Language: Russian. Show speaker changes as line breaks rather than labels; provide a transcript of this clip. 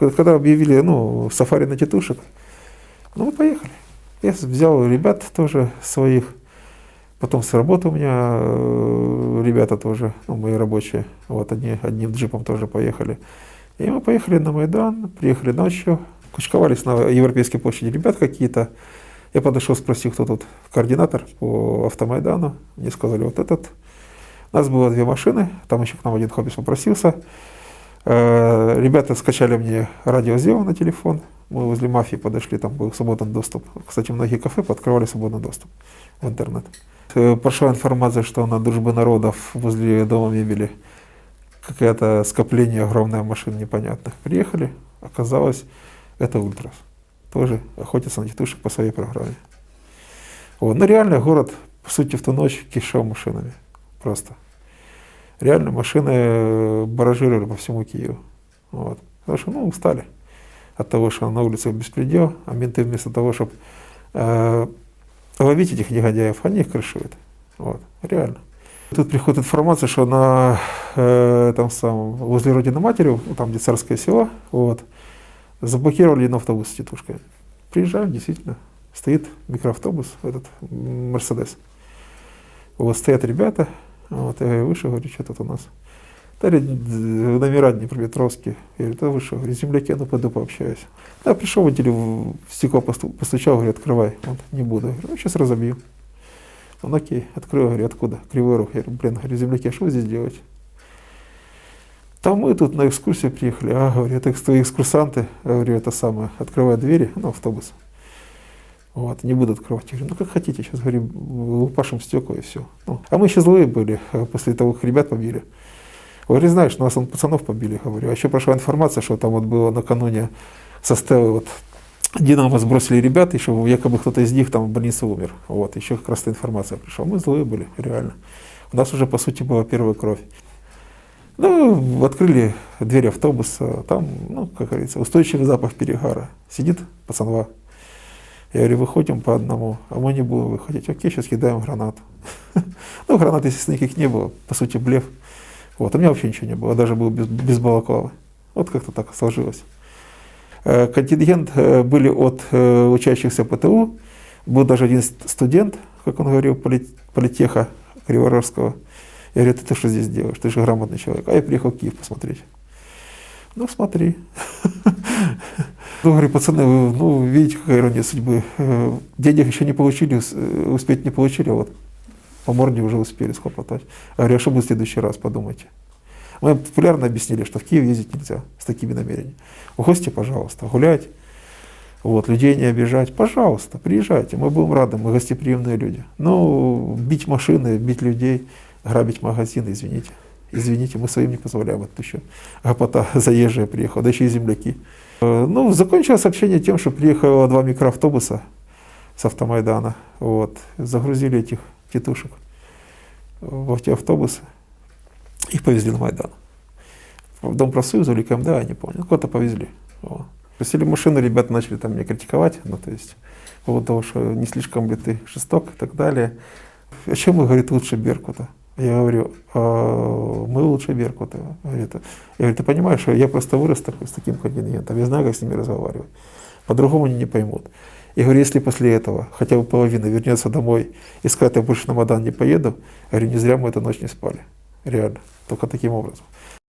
Когда объявили, ну, сафари на тетушек, ну, мы поехали. Я взял ребят тоже своих, потом с работы у меня э, ребята тоже, ну, мои рабочие, вот одни, одним джипом тоже поехали. И мы поехали на Майдан, приехали ночью, кучковались на Европейской площади ребят какие-то. Я подошел, спросил, кто тут координатор по автомайдану. Мне сказали, вот этот. У нас было две машины, там еще к нам один хоббис попросился. Э, Ребята скачали мне радиозел на телефон. Мы возле мафии подошли, там был свободный доступ. Кстати, многие кафе подкрывали свободный доступ в интернет. Э, Прошла информация, что на дружбы народов возле дома мебели какое-то скопление огромное машин непонятных. Приехали, оказалось, это Ультрас. Тоже охотятся на тетушек по своей программе. Вот. Но реально город, по сути, в ту ночь кишел машинами. Просто. Реально машины э, баражировали по всему Киеву. Вот. Потому что, ну, устали от того, что на улицах беспредел, а менты вместо того, чтобы э, ловить этих негодяев, они их крышуют. Вот. Реально. Тут приходит информация, что на э, там самом, возле Родины Матери, там где царское село, вот, заблокировали один автобус с тетушкой. Приезжаем, действительно, стоит микроавтобус, этот Мерседес. Вот стоят ребята, вот, я вышел, говорю, что тут у нас. Да, говорит, номера Днепропетровские. Я говорю, да вышел, говорю, земляки, ну пойду пообщаюсь. Да, пришел водитель, в стекло посту- постучал, говорю, открывай. Вот, не буду. Я говорю, ну, сейчас разобью. Он окей, открою, говорю, откуда? Кривой Рог. Я говорю, блин, говорю, земляки, а что здесь делаете? Там мы тут на экскурсию приехали. А, говорю, это экскурсанты. Я говорю, это самое, открывают двери, ну, автобус. Вот, не буду открывать. Я говорю, ну, как хотите, сейчас, говорю, лупашим стекла и все. Ну, а мы еще злые были э, после того, как ребят побили. Говорю, знаешь, нас он пацанов побили, говорю. А еще прошла информация, что там вот было накануне со Стеллой вот Динамо сбросили ребят, еще якобы кто-то из них там в больнице умер. Вот, еще как раз эта информация пришла. Мы злые были, реально. У нас уже, по сути, была первая кровь. Ну, открыли дверь автобуса, там, ну, как говорится, устойчивый запах перегара. Сидит пацанва. Я говорю, выходим по одному, а мы не будем выходить. Окей, сейчас кидаем гранату. Ну, гранат, естественно, никаких не было, по сути, блеф. Вот, у меня вообще ничего не было, даже был без, без балаклавы. Вот как-то так сложилось. Э, Контингент э, были от э, учащихся ПТУ, был даже один ст- студент, как он говорил, полит- политеха Криворожского. Я говорю, ты, ты что здесь делаешь? Ты же грамотный человек. А я приехал в Киев посмотреть. Ну, смотри. Ну, говорю, пацаны, ну, видите, какая ирония судьбы. Э, Денег еще не получили, э, успеть не получили, а вот по морде уже успели схлопотать. Я говорю, а что будет в следующий раз, подумайте. Мы популярно объяснили, что в Киев ездить нельзя с такими намерениями. Уходите, пожалуйста, гулять, вот, людей не обижать, пожалуйста, приезжайте, мы будем рады, мы гостеприимные люди. Но бить машины, бить людей, грабить магазины, извините. Извините, мы своим не позволяем, это еще гопота заезжая приехала, да еще и земляки. Э, Ну, закончилось сообщение тем, что приехало два микроавтобуса с автомайдана, вот, загрузили этих тетушек в эти автобусы, их повезли на Майдан. В Дом профсоюза или КМДА, я не помню, куда-то повезли. Вот. Просили машины, ребята начали там меня критиковать, ну, то есть, по поводу того, что не слишком ли ты жесток и так далее. О чем вы, говорит, лучше Беркута? Я говорю, «А, мы лучше Беркута. Я говорю, ты понимаешь, что я просто вырос такой, с таким контингентом, я знаю, как с ними разговаривать. По-другому они не поймут. Я говорю, если после этого хотя бы половина вернется домой и скажет, я больше на Мадан не поеду, я говорю, не зря мы эту ночь не спали. Реально. Только таким образом.